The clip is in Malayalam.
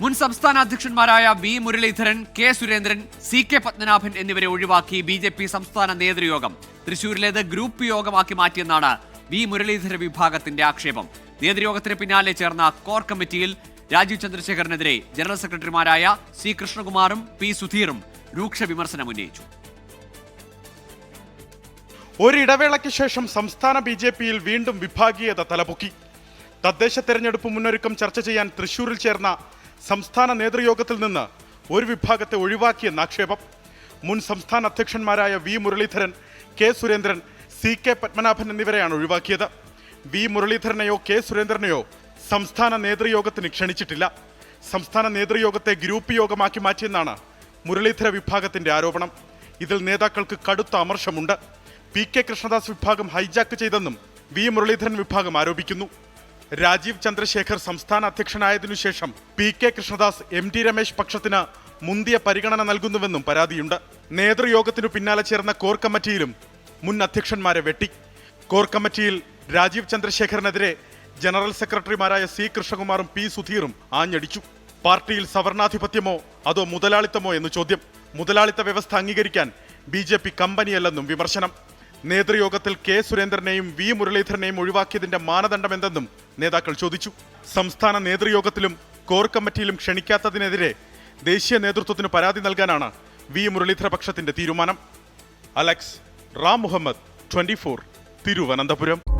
മുൻ സംസ്ഥാന അധ്യക്ഷന്മാരായ V Muraleedharan K Surendran C K Padmanabhan എന്നിവരെ ഒഴിവാക്കി ബി ജെ പി സംസ്ഥാന നേതൃയോഗം തൃശൂരിലേത് ഗ്രൂപ്പ് യോഗമാക്കി മാറ്റിയെന്നാണ് വി മുരളീധര വിഭാഗത്തിന്റെ ആക്ഷേപം. നേതൃയോഗത്തിന് പിന്നാലെ ചേർന്ന കോർ കമ്മിറ്റിയിൽ രാജീവ് ചന്ദ്രശേഖരനെതിരെ ജനറൽ സെക്രട്ടറിമാരായ സി കൃഷ്ണകുമാറും പി സുധീറും രൂക്ഷ വിമർശനം ഉന്നയിച്ചു. ഒരിടവേളയ്ക്ക് ശേഷം സംസ്ഥാന ബി ജെ പിയിൽ വീണ്ടും വിഭാഗീയത തലപൊക്കി. തദ്ദേശ തെരഞ്ഞെടുപ്പ് മുന്നൊരുക്കം ചർച്ച ചെയ്യാൻ തൃശൂരിൽ ചേർന്ന സംസ്ഥാന നേതൃയോഗത്തിൽ നിന്ന് ഒരു വിഭാഗത്തെ ഒഴിവാക്കിയെന്ന ആക്ഷേപം മുൻ സംസ്ഥാന അധ്യക്ഷന്മാരായ V Muraleedharan K Surendran C K Padmanabhan എന്നിവരെയാണ് ഒഴിവാക്കിയത്. വി മുരളീധരനെയോ കെ സുരേന്ദ്രനെയോ സംസ്ഥാന നേതൃയോഗത്തിന് ക്ഷണിച്ചിട്ടില്ല. സംസ്ഥാന നേതൃയോഗത്തെ ഗ്രൂപ്പ് യോഗമാക്കി മാറ്റിയെന്നാണ് മുരളീധര വിഭാഗത്തിന്റെ ആരോപണം. ഇതിൽ നേതാക്കൾക്ക് കടുത്ത അമർഷമുണ്ട്. പി കെ കൃഷ്ണദാസ് വിഭാഗം ഹൈജാക്ക് ചെയ്തെന്നും വി മുരളീധരൻ വിഭാഗം ആരോപിക്കുന്നു. രാജീവ് ചന്ദ്രശേഖർ സംസ്ഥാന അധ്യക്ഷനായതിനുശേഷം P K Krishnadas M T Ramesh പക്ഷത്തിന് മുന്തിയ പരിഗണന നൽകുന്നുവെന്നും പരാതിയുണ്ട്. നേതൃയോഗത്തിനു പിന്നാലെ ചേർന്ന കോർ കമ്മിറ്റിയിലും മുൻ അധ്യക്ഷന്മാരെ വെട്ടി. കോർ കമ്മിറ്റിയിൽ രാജീവ് ചന്ദ്രശേഖറിനെതിരെ ജനറൽ സെക്രട്ടറിമാരായ സി കൃഷ്ണകുമാറും പി സുധീറും ആഞ്ഞടിച്ചു. പാർട്ടിയിൽ സവർണാധിപത്യമോ അതോ മുതലാളിത്തമോ എന്ന് ചോദ്യം. മുതലാളിത്ത വ്യവസ്ഥ അംഗീകരിക്കാൻ ബി കമ്പനിയല്ലെന്നും വിമർശനം. നേതൃയോഗത്തിൽ കെ സുരേന്ദ്രനെയും വി മുരളീധരനെയും ഒഴിവാക്കിയതിന്റെ മാനദണ്ഡം എന്തെന്നും നേതാക്കൾ ചോദിച്ചു. സംസ്ഥാന നേതൃയോഗത്തിലും കോർ കമ്മിറ്റിയിലും ക്ഷണിക്കാത്തതിനെതിരെ ദേശീയ നേതൃത്വത്തിന് പരാതി നൽകാനാണ് വി മുരളീധര പക്ഷത്തിന്റെ തീരുമാനം. Alex Ram Muhammad twenty Thiruvananthapuram.